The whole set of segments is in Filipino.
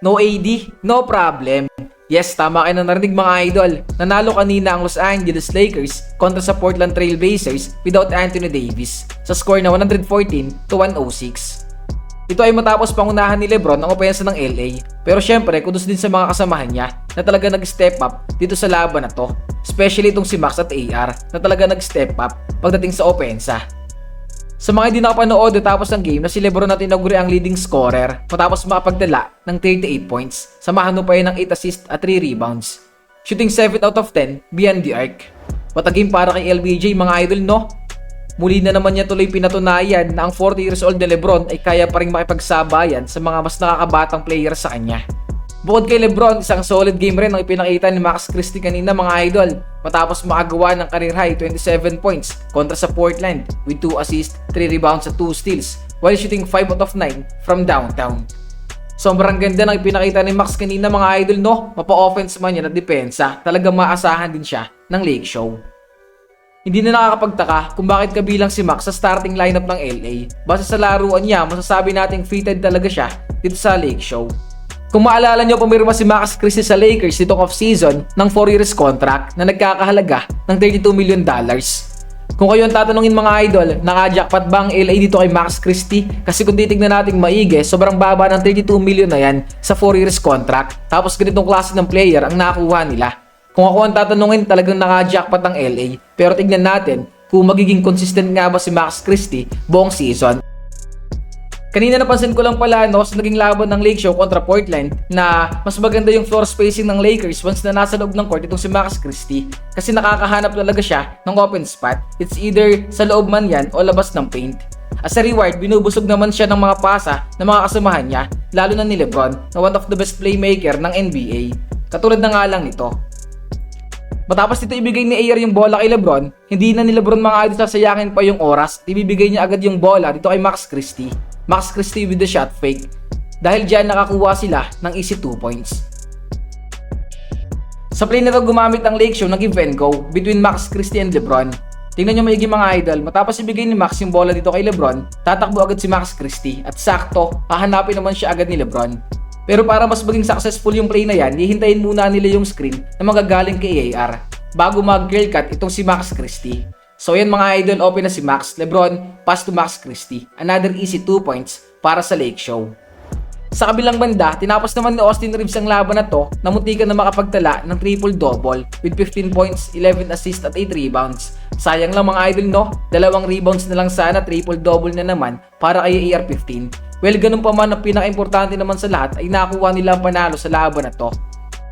No AD, no problem. Yes, tama kayo na narinig mga idol. Nanalo kanina ang Los Angeles Lakers kontra sa Portland Trail Blazers without Anthony Davis sa score na 114 to 106. Ito ay matapos pangunahan ni Lebron ang opensa ng LA. Pero syempre, kudos din sa mga kasamahan niya na talaga nag-step up dito sa laban na to. Especially itong si Max at AR na talaga nag-step up pagdating sa opensa. Sa mga hindi nakapanood tapos ng game na si Lebron na tinaguri ang leading scorer matapos makapagdala ng 38 points. Samahan mo pa yun ng 8 assists at 3 rebounds. Shooting 7 out of 10 beyond the arc. What a game para kay LBJ mga idol no? Muli na naman niya tuloy pinatunayan na ang 40 years old na Lebron ay kaya pa rin makipagsabayan sa mga mas nakakabatang player sa kanya. Bukod kay Lebron, isang solid game rin ang ipinakita ni Max Christie kanina mga idol matapos makagawa ng career high 27 points kontra sa Portland with 2 assists, 3 rebounds at 2 steals while shooting 5 out of 9 from downtown. Sobrang ganda ng ipinakita ni Max kanina mga idol no, mapa-offense man yan at depensa, talagang maasahan din siya ng Lake Show. Hindi na nakakapagtaka kung bakit kabilang si Max sa starting lineup ng LA. Basta sa laruan niya, masasabi nating fitted talaga siya dito sa Lake Show. Kung maalala nyo, pumirma si Max Christie sa Lakers nitong off-season ng 4 years contract na nagkakahalaga ng 32 million dollars. Kung kayo ang tatanungin mga idol, naka-jackpot ba ang LA dito kay Max Christie? Kasi kung titignan natin maigi, sobrang baba ng 32 million na yan sa 4 years contract. Tapos ganitong klase ng player ang nakuha nila. Kung ako ang tatanungin, talagang naka-jackpot ang LA. Pero tignan natin kung magiging consistent nga ba si Max Christie buong season. Kanina napansin ko lang pala no, sa naging laban ng Lake Show kontra Portland na mas maganda yung floor spacing ng Lakers once na nasa loob ng court itong si Max Christie kasi nakakahanap talaga siya ng open spot. It's either sa loob man yan o labas ng paint. As a reward, binubusog naman siya ng mga pasa ng mga kasamahan niya, lalo na ni Lebron na one of the best playmaker ng NBA. Katulad na nga lang nito. Matapos dito ibigay ni Ayer yung bola kay Lebron, hindi na ni Lebron mga idol sasayakin pa yung oras, ibibigay niya agad yung bola dito kay Max Christie. Max Christie with the shot fake. Dahil dyan nakakuha sila ng easy 2 points. Sa play na to gumamit ang Lake Show ng give and go between Max Christie and Lebron. Tingnan nyo maigi mga idol, matapos ibigay ni Max yung bola dito kay Lebron, tatakbo agad si Max Christie at sakto, hahanapin naman siya agad ni Lebron. Pero para mas maging successful yung play na yan, hihintayin muna nila yung screen na magagaling kay AR bago mag-girl cut itong si Max Christie. So yan mga idol, open na si Max, Lebron, pass to Max Christie. Another easy 2 points para sa Lake Show. Sa kabilang banda, tinapos naman ni Austin Reeves ang laban na to na muntikan na makapagtala ng triple-double with 15 points, 11 assists at 8 rebounds. Sayang lang mga idol no, dalawang rebounds na lang sana, triple-double na naman para kay AR-15. Well, ganun pa man ang pinaka-importante naman sa lahat ay nakuha nila ang panalo sa laban na to.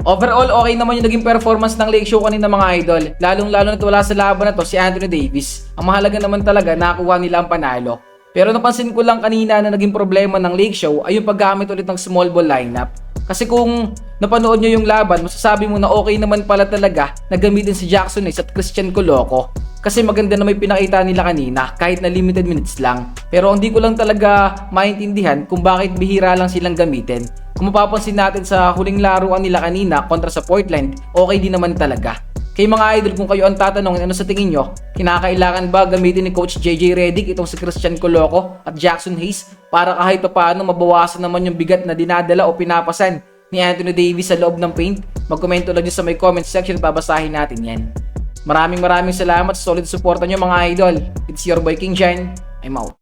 Overall, okay naman yung naging performance ng Lake Show kanina mga idol. Lalong-lalo na wala sa laban na to si Anthony Davis. Ang mahalaga naman talaga nakuha nila ang panalo. Pero napansin ko lang kanina na naging problema ng Lake Show ay yung paggamit ulit ng small ball lineup. Kasi kung napanood nyo yung laban, masasabi mo na okay naman pala talaga na gamitin si Jackson Hayes at Christian Coloco. Kasi maganda na may pinakita nila kanina kahit na limited minutes lang. Pero hindi ko lang talaga maintindihan kung bakit bihira lang silang gamitin. Kung mapapansin natin sa huling laruan nila kanina kontra sa Portland, okay din naman talaga. Kay mga idol, kung kayo ang tatanungin ano sa tingin nyo, kinakailangan ba gamitin ni Coach JJ Redick itong si Christian Coloco at Jackson Hayes para kahit pa paano mabawasan naman yung bigat na dinadala o pinapasan ni Anthony Davis sa loob ng paint? Magkomento lang dyan sa may comment section, babasahin natin yan. Maraming maraming salamat sa solid suporta nyo mga idol. It's your boy King Jen. I'm out.